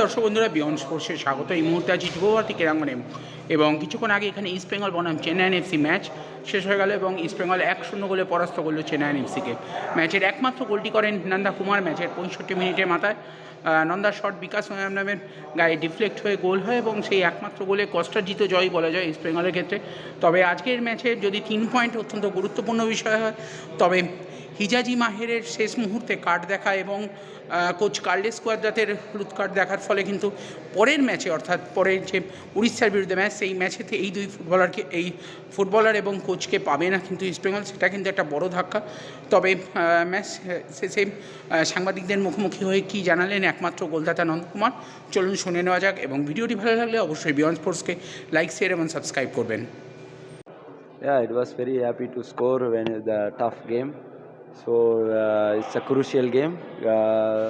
দর্শক বন্ধুরা বিয়ন্ড স্পোর্টসে স্বাগত। এই মুহূর্তে আছি যুবভারতী ক্রীড়াঙ্গনে। এবং কিছুক্ষণ আগে এখানে ইস্ট বেঙ্গল বনাম চেন্নাইন এফসি ম্যাচ শেষ হয়ে গেল এবং ইস্ট বেঙ্গল এক শূন্য গোলে পরাস্ত করল চেন্নাইন এফসিকে ম্যাচের একমাত্র গোলটি করেন নন্দা কুমার, ম্যাচের পঁয়ষট্টি মিনিটের মাথায়। নন্দার শট বিকাশ নাম নামের গায়ে ডিফ্লেক্ট হয়ে গোল হয় এবং সেই একমাত্র গোলে কষ্টার্জিত জয় বলা যায় ইস্ট বেঙ্গলের ক্ষেত্রে। তবে আজকের ম্যাচে যদি তিন পয়েন্ট অত্যন্ত গুরুত্বপূর্ণ বিষয় হয়, তবে হিজাজি মাহেরের শেষ মুহূর্তে কার্ড দেখা এবং কোচ কার্লেস কোয়াদ্রাতের হলুদ কার্ড দেখার ফলে কিন্তু পরের ম্যাচে অর্থাৎ পরের যে উড়িষ্যার বিরুদ্ধে ম্যাচ, সেই ম্যাচেতে এই দুই ফুটবলারকে, এই ফুটবলার এবং কোচকে পাবে না কিন্তু ইস্টবেঙ্গল সেটা কিন্তু একটা বড় ধাক্কা তবে ম্যাচ শেষে সাংবাদিকদের মুখোমুখি হয়ে কী জানালেন একমাত্র গোলদাতা নন্দকুমার চলুন শুনে নেওয়া যাক এবং ভিডিওটি ভালো লাগলে অবশ্যই বিয়ন্ড স্পোর্টসকে লাইক শেয়ার এবং সাবস্ক্রাইব করবেন Yeah, it was very happy to score when the tough game. So uh, it's a crucial game. Uh,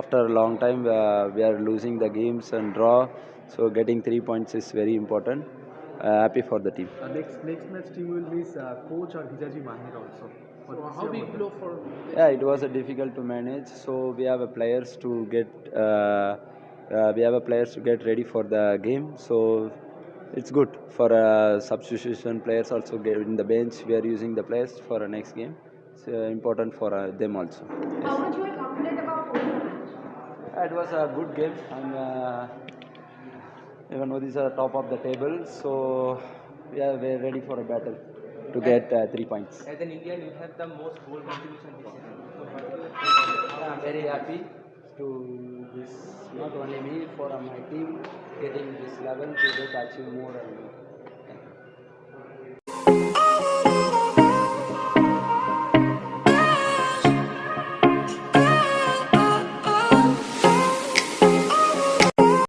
after a long time, uh, we are losing the games and draw. So getting three points is very important. Uh, happy for the team. Uh, next next match team will miss uh, coach or Hijaji Mahir also. But this how big blow for Yeah, it was a difficult to manage. So we have a players to get. Uh, uh, we have a players to get ready for the game. So it's good for uh, substitution players also get in the bench. We are using the players for a next game. It's uh, important for uh, them also. Yes. How much you are confident about winning the match? It was a good game. And uh, even though these are the top of the table, so we are very ready for a battle to get uh, three points. As an Indian, you have the most goal contribution this season. So, I'm very happy to this, not only me, for my team getting this level to get achieve more and more.